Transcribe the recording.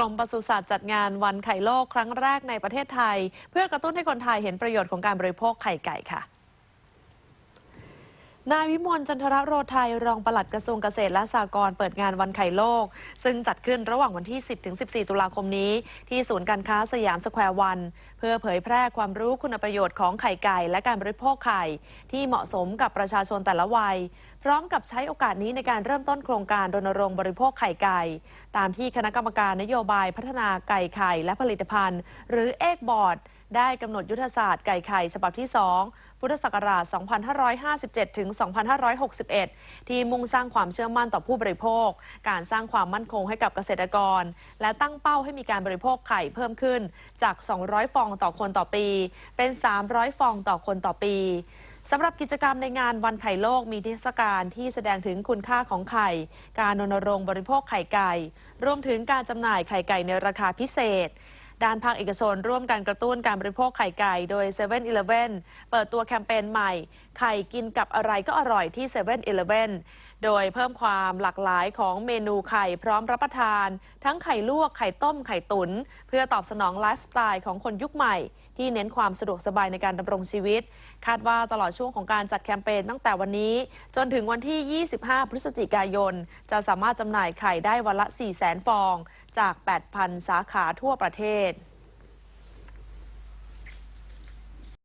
กรมปศุสัตว์จัดงานวันไข่โลกครั้งแรกในประเทศไทย เพื่อกระตุ้นให้คนไทยเห็นประโยชน์ของการบริโภคไข่ไก่ค่ะ นายวิมลจันทรโรไทยรองปลัดกระทรวงเกษตรและสหกรณ์เปิดงานวันไข่โลก ซึ่งจัดขึ้นระหว่างวันที่ 10ถึง14 ตุลาคมนี้ ที่ศูนย์การค้าสยามสแควร์วัน เพื่อเผยแพร่ความรู้คุณประโยชน์ของไข่ไก่ และการบริโภคไข่ ที่เหมาะสมกับประชาชนแต่ละวัย พร้อมกับใช้โอกาสนี้ในการเริ่มต้นโครงการรณรงค์บริโภคไข่ไก่ ตามที่คณะกรรมการนโยบายพัฒนาไก่ไข่และผลิตภัณฑ์ หรือเอกบอร์ดได้กำหนดยุทธศาสตร์ไก่ไข่ฉบับที่ 2 พุทธศักราช 2557 ถึง 2561 ที่มุ่งสร้างความเชื่อมั่นต่อผู้บริโภค การสร้างความมั่นคงให้กับเกษตรกร และตั้งเป้าให้มีการบริโภคไข่เพิ่มขึ้นจาก 200 ฟองต่อคนต่อปี เป็น 300 ฟองต่อคนต่อปีสำหรับกิจกรรมในงานวันไข่โลกมีเทศกาลที่แสดงถึงคุณค่าของไข่ การรณรงค์บริโภคไข่ไก่ รวมถึงการจำหน่ายไข่ไก่ในราคาพิเศษ ด้านภาคเอกชนร่วมกันกระตุ้นการบริโภคไข่ไก่ โดย7 e เ e ่ e อเปิดตัวแคมเปญใหม่ ไข่กินกับอะไรก็อร่อยที่7 e เ e ่ e อโดยเพิ่มความหลากหลายของเมนูไข่พร้อมรับประทาน ทั้งไข่ลวกไข่ต้มไข่ตุน๋นเพื่อตอบสนองไลฟ์สไตล์ของคนยุคใหม่ ที่เน้นความสะดวกสบายในการดำรงชีวิต คาดว่าตลอดช่วงของการจัดแคมเปญตั้งแต่วันนี้ จนถึงวันที่ 25 พฤศจิกายน จะสามารถจำหน่ายไข่ได้วันละ 4 0 0 0 0 0 ฟอง จาก 8,000 สาขาทั่วประเทศ